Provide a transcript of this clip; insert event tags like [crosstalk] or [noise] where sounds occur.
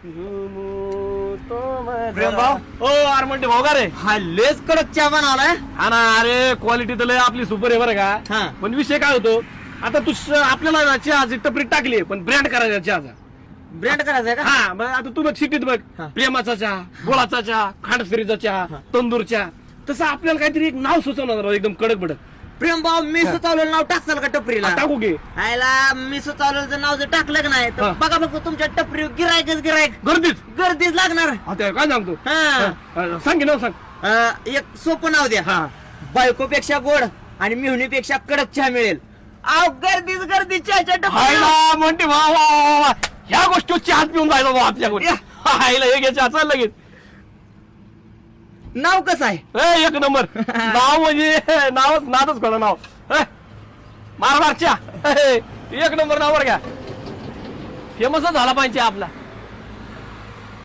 ओ अरे म्हणते भाऊ का रे? हा लेच कडक चहा बनवलाय हा? ना अरे क्वालिटी तर लय आपली सुपर आहे बरं हा. का पण विषय काय होतो आता तू स- आपल्याला ना चहाची टपरी टाकली पण ब्रँड करायचा चहाचा. ब्रँड करायचंय का? हा मग आता तू बघ सिटीत बघ हा. प्रेमाचा चहा गोळाचा चहा खांडसरीचा चहा तंदूर चहा. तसं आपल्याला काहीतरी एक नाव सुचवणार राव, एकदम कडक बडक प्रेम भाऊ मी सुचवलेलं नाव टाकसाल का टपरीला? टाकू घे आयला मी सुचवलेलं नाव जर टाकलं का नाही तर हा. बघा बघ तुमच्या टपरी गिरायकच गिरायक गर्दीच? गर्दीच लागणार. आता काय सांगतो? हा. सांग की नाव सांग. अं, एक सोपं नाव द्या. हा. बायकोपेक्षा गोड आणि मिहुनीपेक्षा कडक चहा मिळेल. आव गर्दीच गर्दी चहाच्या टपरीला. हायला म्हणते वा वा वा वा. ह्या गोष्टी चहात पिऊन जायला बा आपल्याकडे हायला हे घ्यायचं चहा चाल लगेच. नाव कसं आहे? ए, एक नंबर. [laughs] नाव म्हणजे नावच नादच कोणा नाव. ए, मार ए, एक नंबर नाव बरं का. फेमसच झाला पाहिजे आपला.